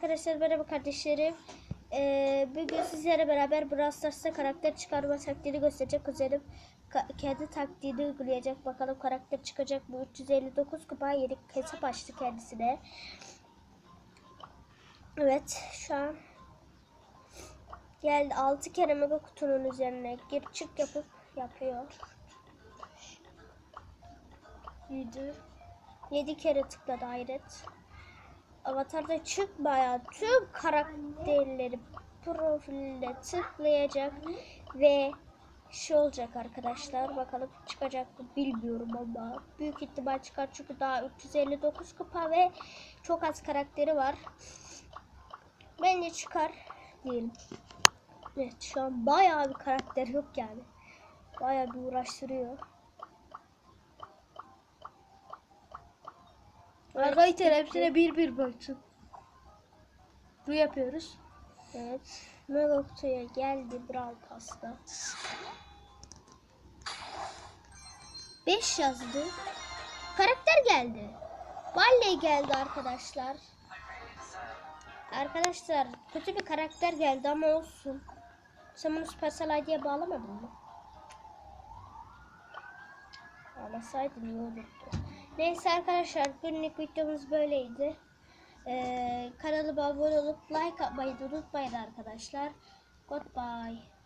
arkadaşlar merhaba kardeşlerim. Ee, bugün sizlere beraber Brawl karakter çıkarma taktiğini gösterecek kuzenim. Kendi taktiğini uygulayacak. Bakalım karakter çıkacak mı? 359 kupa yeni hesap açtı kendisine. Evet şu an geldi 6 kere mega kutunun üzerine gir çık yapıp yapıyor. 7 7 kere tıkladı hayret. Avatarda çıkmayan tüm karakterleri profiline tıklayacak ve şey olacak arkadaşlar. Bakalım çıkacak mı bilmiyorum ama büyük ihtimal çıkar çünkü daha 359 kupa ve çok az karakteri var. Bence çıkar diyelim. Evet şu an bayağı bir karakter yok yani. Bayağı bir uğraştırıyor. Arkadaşlar hepsine bir bir baksın. Bu yapıyoruz. Evet. Mega kutuya geldi Brawl Pass'ta. 5 yazdı. Karakter geldi. Barley geldi arkadaşlar. Arkadaşlar kötü bir karakter geldi ama olsun. Sen bunu Supercell ID'ye bağlamadın mı? Bağlasaydın iyi olurdu. Neyse arkadaşlar günlük videomuz böyleydi. Ee, kanalıma abone olup like atmayı unutmayın arkadaşlar. Goodbye.